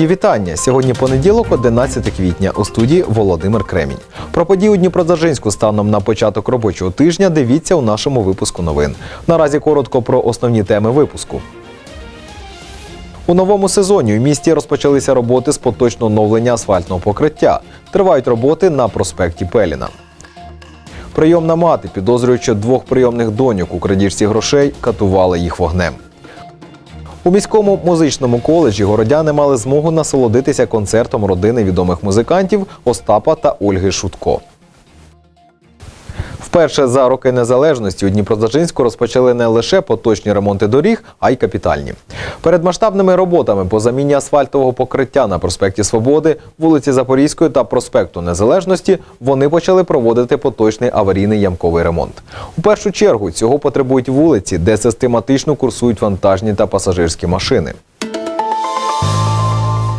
Мої вітання. Сьогодні понеділок, 11 квітня. У студії Володимир Кремінь. Про події у Дніпродзержинську станом на початок робочого тижня дивіться у нашому випуску новин. Наразі коротко про основні теми випуску. У новому сезоні у місті розпочалися роботи з поточного оновлення асфальтного покриття. Тривають роботи на проспекті Пеліна. Прийомна мати, підозрюючи двох прийомних доньок у крадіжці грошей, катувала їх вогнем. У міському музичному коледжі городяни мали змогу насолодитися концертом родини відомих музикантів Остапа та Ольги Шутко. Вперше за роки незалежності у Дніпродзержинську розпочали не лише поточні ремонти доріг, а й капітальні. Перед масштабними роботами по заміні асфальтового покриття на проспекті Свободи, вулиці Запорізької та проспекту Незалежності вони почали проводити поточний аварійний ямковий ремонт. У першу чергу цього потребують вулиці, де систематично курсують вантажні та пасажирські машини.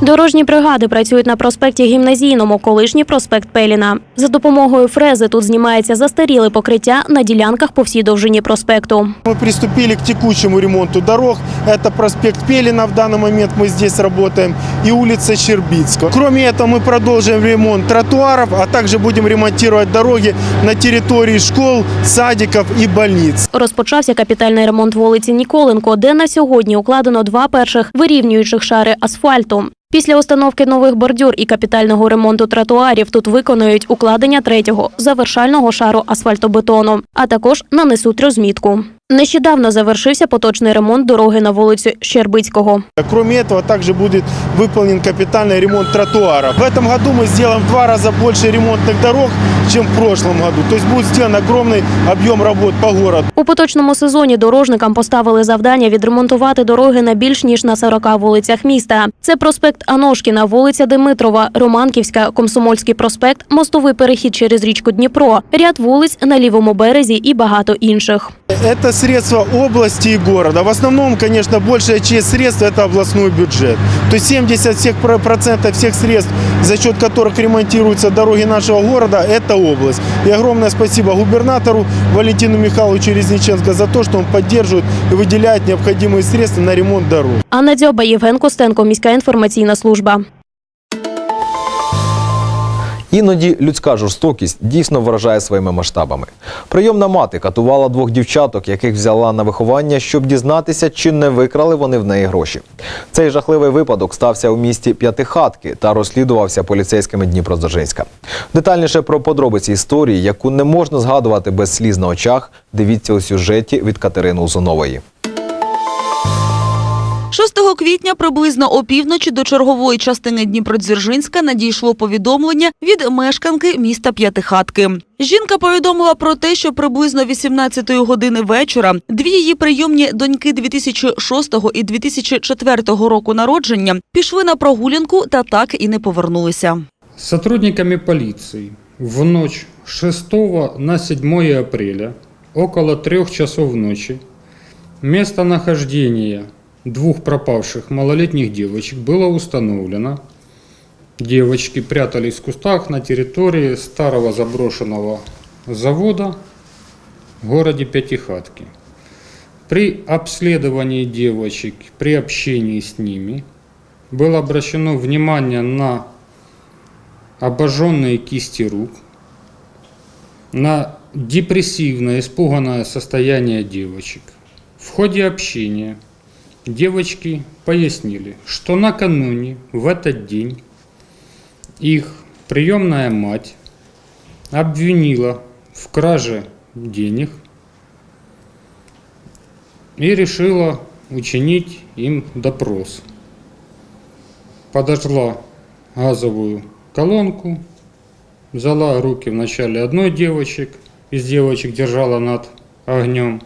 Дорожні бригади працюють на проспекті Гімназійному, колишній проспект Пеліна. За допомогою фрези тут знімається застаріле покриття на ділянках по всій довжині проспекту. Мы приступили к текущему ремонту дорог. Это проспект Пелина, в данный момент мы здесь работаем, и улица Щербицкого. Кроме этого, мы продолжим ремонт тротуаров, а также будем ремонтировать дороги на территории школ, садиков и больниц. Розпочався капітальний ремонт вулиці Ніколенко, де на сьогодні укладено два перших вирівнюючих шари асфальту. Після установки нових бордюр і капітального ремонту тротуарів тут виконують укладення третього завершального шару асфальтобетону, а також нанесуть розмітку. Нещодавно завершився поточний ремонт дороги на вулицю Щербицького. Кроме этого, также будет выполнен капитальный ремонт тротуаров. В этом году мы сделаем в два раза больше ремонтных дорог, чем в прошлом году. То есть будет сделан огромный объем работ по городу. У поточному сезоні дорожникам поставили завдання відремонтувати дороги на більш ніж на 40 вулицях міста. Це проспект Аношкіна, вулиця Димитрова, Романківська, Комсомольський проспект, мостовий перехід через річку Дніпро, ряд вулиць на лівому березі і багато інших. Это средства области и города. В основном, конечно, большая часть средств это областной бюджет. То есть 70 всех про- процентов всех средств, за счет которых ремонтируются дороги нашего города, это область. И огромное спасибо губернатору Валентину Михайловичу Резниченко за то, что он поддерживает и выделяет необходимые средства на ремонт дорог. Анна Дзьоба, Євген Костенко, міська інформаційна служба. Іноді людська жорстокість дійсно вражає своїми масштабами. Прийомна мати катувала двох дівчаток, яких взяла на виховання, щоб дізнатися, чи не викрали вони в неї гроші. Цей жахливий випадок стався у місті П'ятихатки та розслідувався поліцейськими Дніпродзержинська. Детальніше про подробиці історії, яку не можна згадувати без сліз на очах, дивіться у сюжеті від Катерини Узунової. 6 квітня приблизно опівночі до чергової частини Дніпродзержинська надійшло повідомлення від мешканки міста П'ятихатки. Жінка повідомила про те, що приблизно 18 години вечора дві її прийомні доньки 2006 і 2004 року народження пішли на прогулянку та так і не повернулися. Сотрудниками полиции в ночь 6 на 7 апреля около 3 часов ночи местонахождение двух пропавших малолетних девочек было установлено. Девочки прятались в кустах на территории старого заброшенного завода в городе Пятихатки. При обследовании девочек, при общении с ними было обращено внимание на обожженные кисти рук, на депрессивное, испуганное состояние девочек. В ходе общения девочки пояснили, что накануне, в этот день, их приемная мать обвинила в краже денег и решила учинить им допрос. Подожгла газовую колонку, взяла руки вначале одной девочек, из девочек держала над огнем,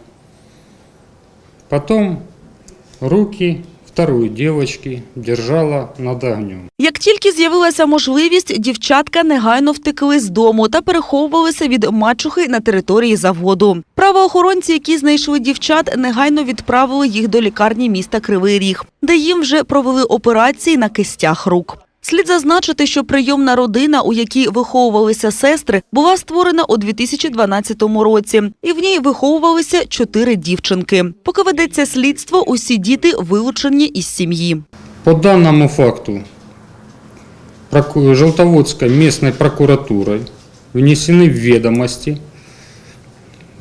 потом руки второї дівчинки держала над огнем. Як тільки з'явилася можливість, дівчатка негайно втекли з дому та переховувалися від мачухи на території заводу. Правоохоронці, які знайшли дівчат, негайно відправили їх до лікарні міста Кривий Ріг, де їм вже провели операції на кистях рук. Слід зазначити, що прийомна родина, у якій виховувалися сестри, була створена у 2012 році, і в ній виховувалися чотири дівчинки. Поки ведеться слідство, усі діти вилучені із сім'ї. По данному факту проку- Желтоводской местной прокуратурой внесены в ведомости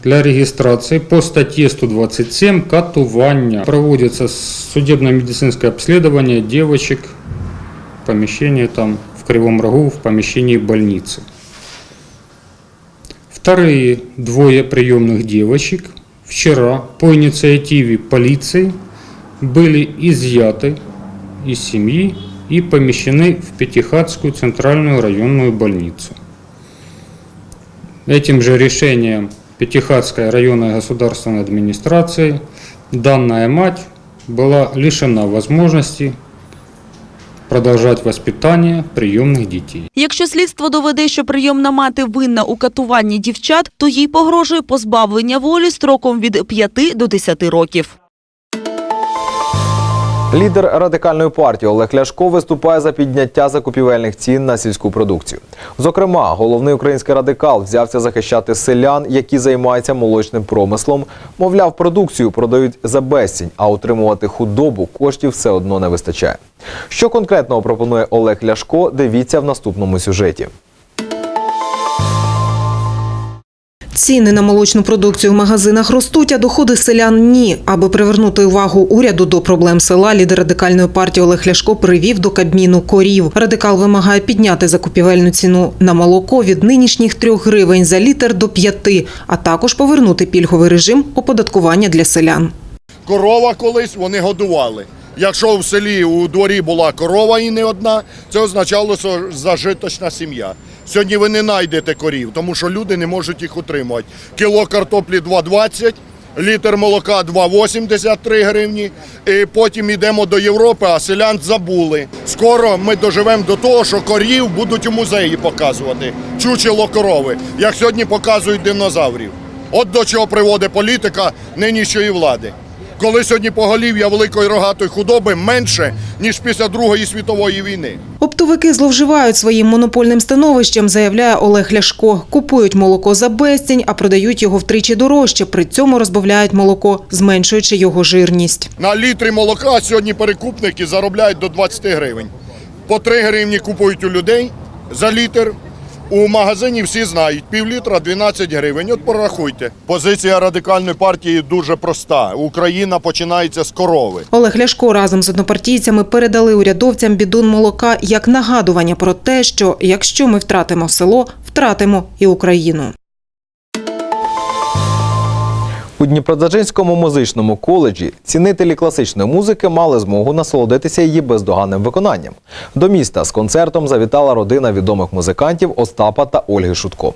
для регистрации по статье 127 «Катувания». Проводится судебно-медицинское обследование девочек в помещении там в Кривом Рогу, в помещении больницы. Вторые двое приемных девочек вчера по инициативе полиции были изъяты из семьи и помещены в Пятихатскую центральную районную больницу. Этим же решением Пятихатской районной государственной администрации данная мать была лишена возможности продолжать воспитання прийомних дітей. Якщо слідство доведе, що прийомна мати винна у катуванні дівчат, то їй погрожує позбавлення волі строком від 5 до 10 років. Лідер радикальної партії Олег Ляшко виступає за підняття закупівельних цін на сільську продукцію. Зокрема, головний український радикал взявся захищати селян, які займаються молочним промислом. Мовляв, продукцію продають за безцінь, а утримувати худобу коштів все одно не вистачає. Що конкретно пропонує Олег Ляшко? Дивіться в наступному сюжеті. Ціни на молочну продукцію в магазинах ростуть, а доходи селян ні. Аби привернути увагу уряду до проблем села, лідер радикальної партії Олег Ляшко привів до Кабміну корів. Радикал вимагає підняти закупівельну ціну на молоко від нинішніх 3 гривень за літр до 5, а також повернути пільговий режим оподаткування для селян. Корова колись вони годували. Якщо в селі у дворі була корова і не одна, це означало, що зажиточна сім'я. Сьогодні ви не знайдете корів, тому що люди не можуть їх утримувати. Кіло картоплі 2,20, літр молока 2,83 гривні. І потім йдемо до Європи, а селян забули. Скоро ми доживемо до того, що корів будуть у музеї показувати. Чучело корови, як сьогодні показують динозаврів. От до чого приводить політика нинішньої влади. Коли сьогодні поголів'я великої рогатої худоби менше, ніж після Другої світової війни. Оптовики зловживають своїм монопольним становищем, заявляє Олег Ляшко. Купують молоко за безцінь, а продають його втричі дорожче. При цьому розбавляють молоко, зменшуючи його жирність. На літрі молока сьогодні перекупники заробляють до 20 гривень. По 3 гривні купують у людей за літр. У магазині всі знають, пів літра 12 гривень. От порахуйте. Позиція радикальної партії дуже проста. Україна починається з корови. Олег Ляшко разом з однопартійцями передали урядовцям бідун молока як нагадування про те, що якщо ми втратимо село, втратимо і Україну. У Дніпродзержинському музичному коледжі цінителі класичної музики мали змогу насолодитися її бездоганним виконанням. До міста з концертом завітала родина відомих музикантів Остапа та Ольги Шутко.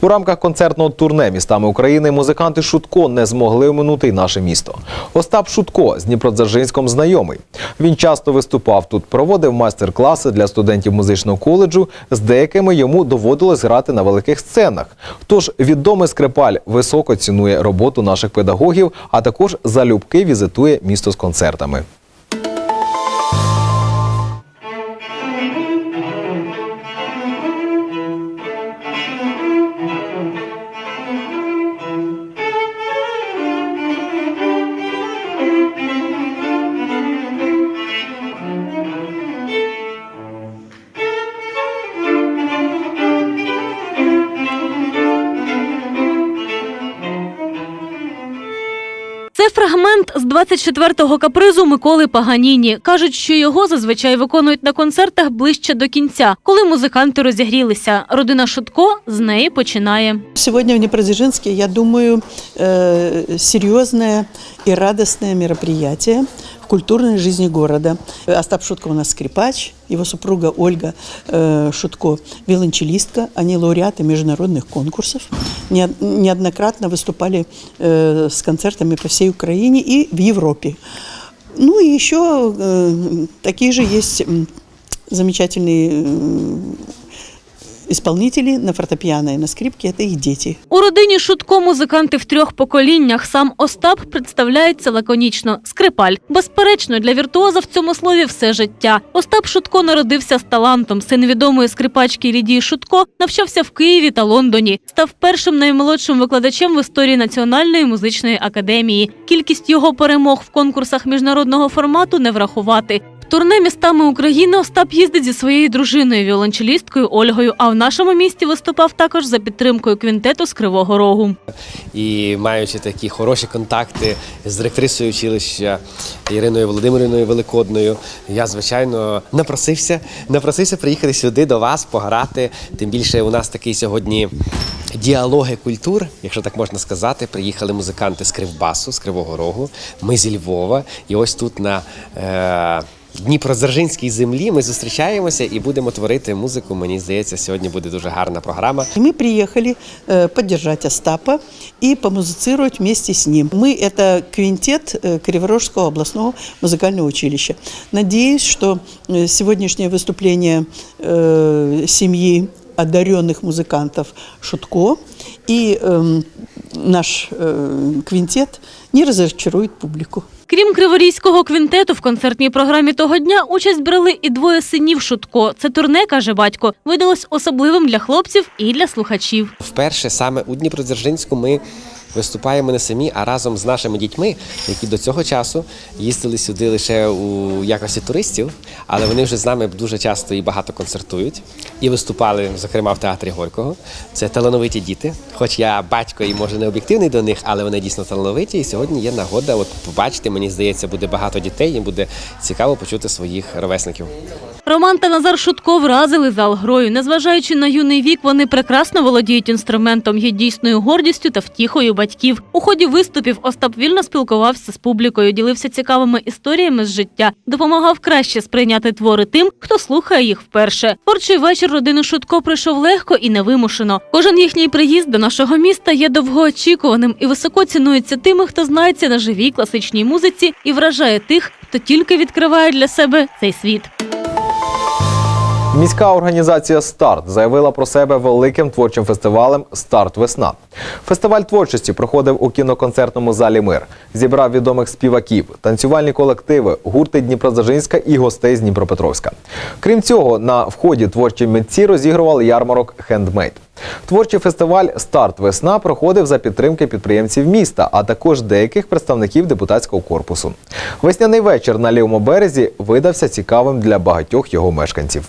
У рамках концертного турне містами України музиканти Шутко не змогли оминути й наше місто. Остап Шутко з Дніпродзержинськом знайомий. Він часто виступав тут, проводив майстер-класи для студентів музичного коледжу. З деякими йому доводилось грати на великих сценах. Тож відомий скрипаль високо цінує роботу наших педагогів, а також залюбки візитує місто з концертами. З 24-го капризу Миколи Паганіні. Кажуть, що його зазвичай виконують на концертах ближче до кінця, коли музиканти розігрілися. Родина Шутко з неї починає. Сьогодні в Днепродзержинске, я думаю, серйозне і радісне мероприятие культурной жизни города. Остап Шутко у нас скрипач, его супруга Ольга э, Шутко виолончелистка. Они лауреаты международных конкурсов. Не- Неоднократно выступали э, с концертами по всей Украине и в Европе. Ну и еще э, такие же есть замечательные исполнители на фортепиано и на скрипке. Это их дети. У родині Шутко музиканти в трьох поколіннях. Сам Остап представляється лаконічно скрипаль. Безперечно, для віртуоза в цьому слові все життя. Остап Шутко народився з талантом. Син відомої скрипачки Лідії Шутко навчався в Києві та Лондоні. Став першим наймолодшим викладачем в історії Національної музичної академії. Кількість його перемог в конкурсах міжнародного формату не врахувати. Турне містами України Остап їздить зі своєю дружиною, віолончелісткою Ольгою. А в нашому місті виступав також за підтримкою квінтету з Кривого Рогу. І маючи такі хороші контакти з директрисою училища Іриною Володимирівною Великодною, я звичайно напросився, напросився приїхати сюди до вас, пограти. Тим більше у нас такий сьогодні діалоги культур, якщо так можна сказати. Приїхали музиканти з Кривбасу, з Кривого Рогу. Ми зі Львова. І ось тут на е, Дніпродзержинській землі ми зустрічаємося і будемо творити музику. Мені здається, сьогодні буде дуже гарна програма. И мы приехали э, поддержать Остапа и помузицировать вместе с ним. Мы – это квинтет э, Криворожского областного музыкального училища. Надеюсь, что э, сегодняшнее выступление э, семьи одаренных музыкантов Шутко и эм, наш э, квинтет не разочарует публику. Крім криворізького квінтету, в концертній програмі того дня участь брали і двоє синів Шутко. Це турне, каже батько, видалось особливим для хлопців і для слухачів. Вперше саме у Дніпродзержинську ми виступаємо не самі, а разом з нашими дітьми, які до цього часу їздили сюди лише у якості туристів, але вони вже з нами дуже часто і багато концертують і виступали, зокрема, в театрі Горького. Це талановиті діти. Хоч я батько і може не об'єктивний до них, але вони дійсно талановиті. І сьогодні є нагода от побачити. Мені здається, буде багато дітей, їм буде цікаво почути своїх ровесників. Роман та Назар Шутко вразили зал грою. Незважаючи на юний вік, вони прекрасно володіють інструментом, є дійсною гордістю та втіхою батьків. У ході виступів Остап вільно спілкувався з публікою, ділився цікавими історіями з життя, допомагав краще сприйняти твори тим, хто слухає їх вперше. Творчий вечір родини Шутко пройшов легко і невимушено. Кожен їхній приїзд до нашого міста є довгоочікуваним і високо цінується тими, хто знається на живій класичній музиці і вражає тих, хто тільки відкриває для себе цей світ. Міська організація Старт заявила про себе великим творчим фестивалем Старт Весна. Фестиваль творчості проходив у кіноконцертному залі Мир. Зібрав відомих співаків, танцювальні колективи, гурти Дніпродзержинська і гостей з Дніпропетровська. Крім цього, на вході творчі митці розігрували ярмарок Хендмейд. Творчий фестиваль Старт Весна проходив за підтримки підприємців міста, а також деяких представників депутатського корпусу. Весняний вечір на лівому березі видався цікавим для багатьох його мешканців.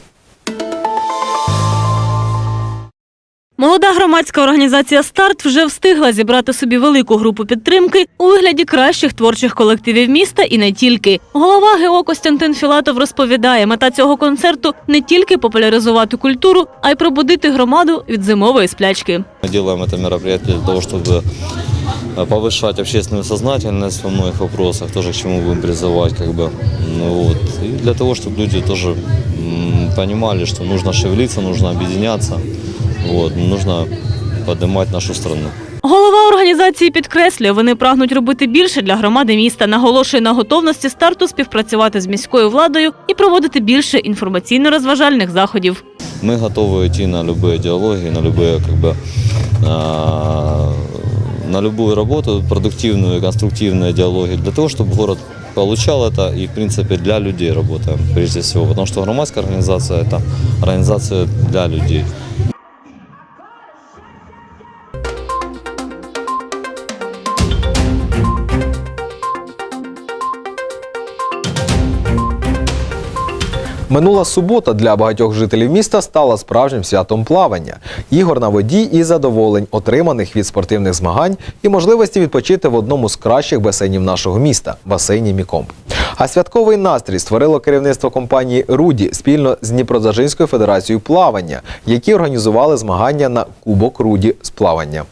Молода громадська організація Старт вже встигла зібрати собі велику групу підтримки у вигляді кращих творчих колективів міста и не тільки. Голова ГО Костянтин Філатов розповідає, мета цього концерту не тільки популяризувати культуру, а й пробудити громаду від зимової сплячки. Мы делаем это мероприятие для того, чтобы э, повышать общественную сознательность во многих вопросах, тоже к чему будем призывать, как бы, ну вот, и для того, чтобы люди тоже м, понимали, что нужно шевелиться, нужно объединяться, вот, нужно поднимать нашу страну. Голова організації підкреслює, вони прагнуть робити більше для громади міста. Наголошує на готовності старту співпрацювати з міською владою і проводити більше інформаційно-розважальних заходів. Мы готовы идти на любые диалоги, на любые, как бы, а, на любую работу, продуктивную и конструктивные диалоги, для того, чтобы город получал это и, в принципе, для людей работаем, прежде всего. Потому что громадская организация – это организация для людей. Минула субота для багатьох жителів міста стала справжнім святом плавання. Ігор на воді і задоволень, отриманих від спортивних змагань, і можливості відпочити в одному з кращих басейнів нашого міста басейні Мікомп. А святковий настрій створило керівництво компанії Руді спільно з Дніпродзержинською федерацією плавання, які організували змагання на Кубок Руді з плавання.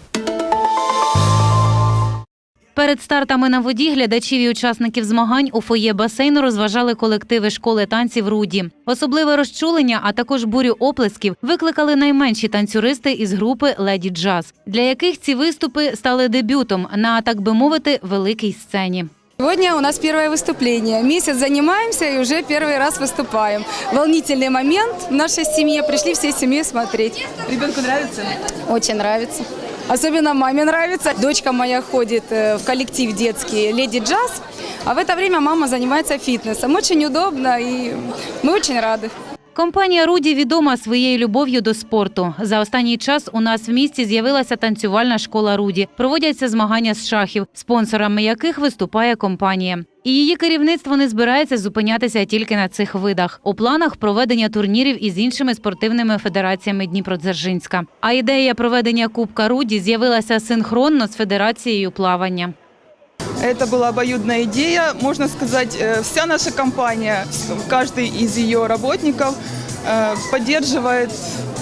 Перед стартами на воді глядачів і учасників змагань у фоє басейну розважали колективи школи танців Руді. Особливе розчулення, а також бурю оплесків викликали найменші танцюристи із групи Леді Джаз, для яких ці виступи стали дебютом на так би мовити великій сцені. Сегодня у нас первое выступление. Месяц занимаемся и уже первый раз выступаем. Волнительный момент в нашей семье. Пришли всей семьей смотреть. Ребенку нравится? Очень нравится. Особенно маме нравится. Дочка моя ходит э, в коллектив детский «Леди Джаз», а в это время мама занимается фитнесом. Очень удобно и мы очень рады. Компанія Руді відома своєю любов'ю до спорту. За останній час у нас в місті з'явилася танцювальна школа Руді. Проводяться змагання з шахів, спонсорами яких виступає компанія. І її керівництво не збирається зупинятися тільки на цих видах. У планах проведення турнірів із іншими спортивними федераціями Дніпродзержинська. А ідея проведення Кубка Руді з'явилася синхронно з федерацією плавання. Это была обоюдная идея. Можно сказать, э, вся наша компания, каждый из ее работников э, поддерживает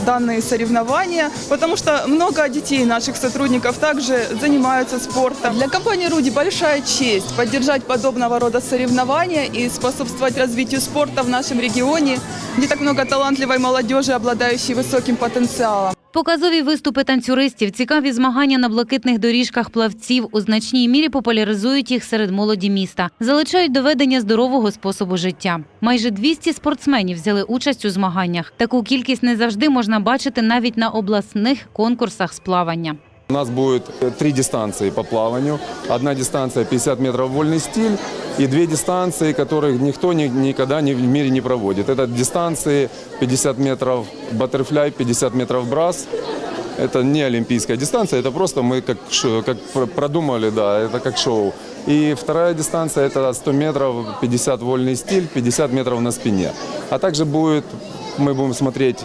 данные соревнования, потому что много детей наших сотрудников также занимаются спортом. Для компании «Руди» большая честь поддержать подобного рода соревнования и способствовать развитию спорта в нашем регионе, где так много талантливой молодежи, обладающей высоким потенциалом. Показові виступи танцюристів, цікаві змагання на блакитних доріжках плавців у значній мірі популяризують їх серед молоді міста, залучають доведення здорового способу життя. Майже 200 спортсменів взяли участь у змаганнях. Таку кількість не завжди можна бачити навіть на обласних конкурсах з плавання. У нас будет э, три дистанции по плаванию. Одна дистанция 50 метров вольный стиль и две дистанции, которых никто ни- никогда ни в мире не проводит. Это дистанции 50 метров баттерфляй, 50 метров брас. Это не олимпийская дистанция, это просто мы как, как пр- продумали, да, это как шоу. И вторая дистанция это 100 метров, 50 вольный стиль, 50 метров на спине. А также будет, мы будем смотреть,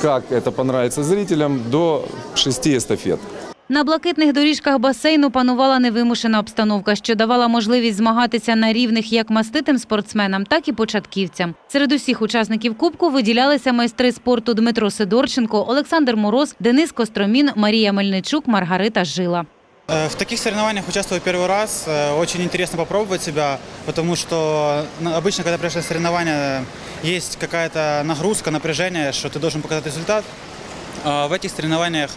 как это понравится зрителям, до 6 эстафет. На блакитних доріжках басейну панувала невимушена обстановка, що давала можливість змагатися на рівних як маститим спортсменам, так і початківцям. Серед усіх учасників кубку виділялися майстри спорту Дмитро Сидорченко, Олександр Мороз, Денис Костромін, Марія Мельничук, Маргарита Жила. Э, В таких соревнованиях участвую первый раз. Э, Очень интересно попробовать себя, потому что ну, обычно, когда приезжаешь на соревнования, есть какая-то нагрузка, напряжение, что ты должен показать результат. А в этих соревнованиях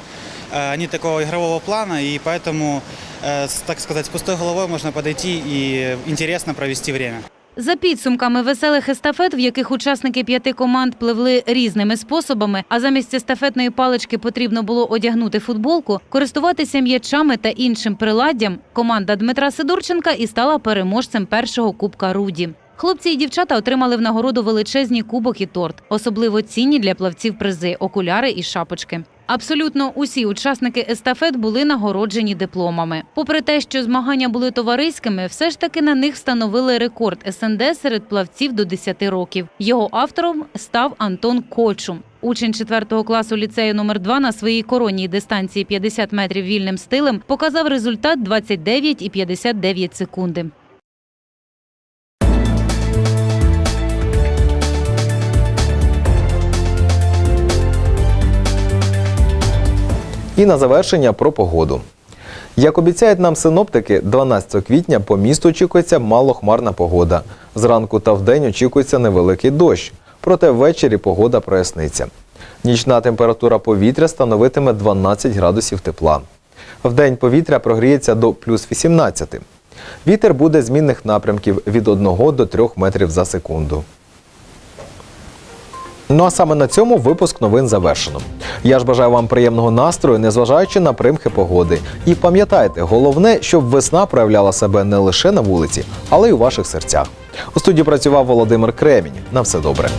э, они такого игрового плана, и поэтому, э, с, так сказать, с пустой головой можно подойти и интересно провести время. За підсумками веселих естафет, в яких учасники п'яти команд пливли різними способами, а замість естафетної палички потрібно було одягнути футболку, користуватися м'ячами та іншим приладдям, команда Дмитра Сидорченка і стала переможцем першого кубка Руді. Хлопці і дівчата отримали в нагороду величезні кубок і торт, особливо цінні для плавців призи, окуляри і шапочки. Абсолютно усі учасники естафет були нагороджені дипломами. Попри те, що змагання були товариськими, все ж таки на них встановили рекорд СНД серед плавців до 10 років. Його автором став Антон Кочум. Учень 4 класу ліцею номер 2 на своїй коронній дистанції 50 метрів вільним стилем показав результат 29,59 секунди. І на завершення про погоду. Як обіцяють нам синоптики, 12 квітня по місту очікується малохмарна погода. Зранку та вдень очікується невеликий дощ, проте ввечері погода проясниться. Нічна температура повітря становитиме 12 градусів тепла. Вдень повітря прогріється до плюс 18. Вітер буде змінних напрямків від 1 до 3 метрів за секунду. Ну а саме на цьому випуск новин завершено. Я ж бажаю вам приємного настрою, незважаючи на примхи погоди. І пам'ятайте, головне, щоб весна проявляла себе не лише на вулиці, але й у ваших серцях. У студії працював Володимир Кремінь. На все добре.